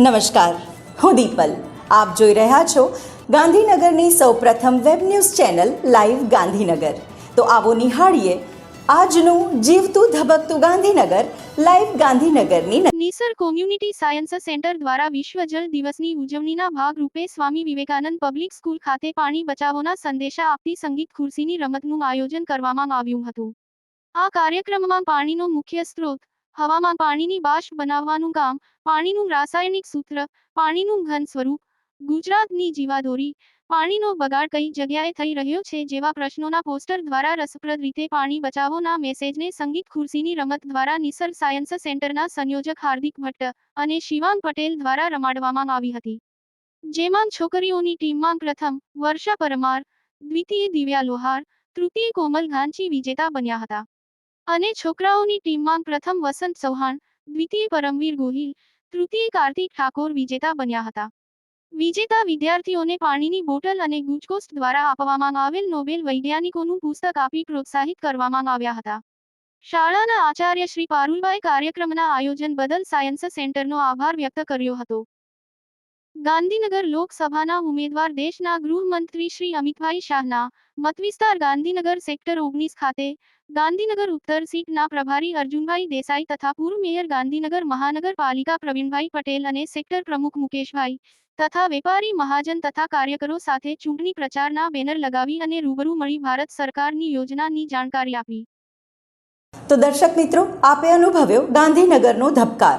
નમસ્કાર. હું દીપલ. આપ જોઈ રહ્યા છો ગાંધીનગરની સૌપ્રથમ web news channel live Gandhinagar. તો આવો નિહાળીએ આજનું જીવતું ધબકતું ગાંધીનગર, લાઈવ ગાંધીનગરની નિસર કોમ્યુનિટી સાયન્સ સેન્ટર દ્વારા વિશ્વ જળ દિવસની ઉજવણીના ભાગરૂપે સ્વામી વિવેકાનંદ પબ્લિક સ્કૂલ ખાતે પાણી બચાવોના સંદેશા આપતી સંગીત ખુરશીની રમતનું આયોજન કરવામાં આવ્યું હતું. આ કાર્યક્રમમાં પાણીનો મુખ્ય સ્ત્રોત હવામાં પાણીની બાષ્પ બનાવવાનું કામ પાણીનું રાસાયણિક સૂત્ર, પાણીનું ઘન સ્વરૂપ, ગુજરાતની જીવાદોરી. પાણીનો બગાડ કઈ જગ્યાએ થઈ રહ્યો છે જેવા પ્રશ્નોના પોસ્ટર દ્વારા રસપ્રદ રીતે પાણી બચાવોના મેસેજને સંગીત ખુરશીની રમત દ્વારા નિસર્ગ સાયન્સ સેન્ટરના સંયોજક હાર્દિક ભટ્ટ અને શિવાંગ પટેલ દ્વારા રમાડવામાં આવી હતી. જેમાં છોકરીઓની ટીમમાં પ્રથમ, વર્ષા પરમાર, દ્વિતીય દિવ્યા લોહાર, તૃતીય કોમલ ઘાંચી વિજેતા બન્યા હતા. અને છોકરાઓની ટીમમાં પ્રથમ વસંત ચૌહાણ, દ્વિતીય પરમવીર ગોહિલ, તૃતીય કાર્તિક ઠાકોર વિજેતા બન્યા હતા. વિજેતા વિદ્યાર્થીઓને પાણીની બોટલ અને ગુજકોસ્ટ દ્વારા આપવામાં આવેલ નોબેલ વૈજ્ઞાનિકોનું પુસ્તક આપી પ્રોત્સાહિત કરવામાં આવ્યા હતા. શાળાના આચાર્ય શ્રી પારુલભાઈ કાર્યક્રમના આયોજન બદલ સાયન્સ સેન્ટરનો આભાર વ્યક્ત કર્યો હતો. ગાંધીનગર લોકસભાના ઉમેદવાર દેશના ગૃહમંત્રી શ્રી અમિતભાઈ શાહના મતવિસ્તાર ગાંધીનગર સેક્ટર ઓગણીસ ખાતે ગાંધીનગર ઉત્તર સીટના પ્રભારી અર્જુનભાઈ દેસાઈ તથા પૂર્વ મેયર ગાંધીનગર મહાનગરપાલિકા પ્રવીણભાઈ પટેલ અને સેક્ટર પ્રમુખ મુકેશભાઈ તથા વેપારી મહાજન તથા કાર્યકરો સાથે ચૂંટણી પ્રચારના બેનર લગાવી અને રૂબરૂ મળી ભારત સરકારની યોજનાની જાણકારી આપી. તો દર્શક મિત્રો, આપે અનુભવ્યો ગાંધીનગરનો ધબકાર.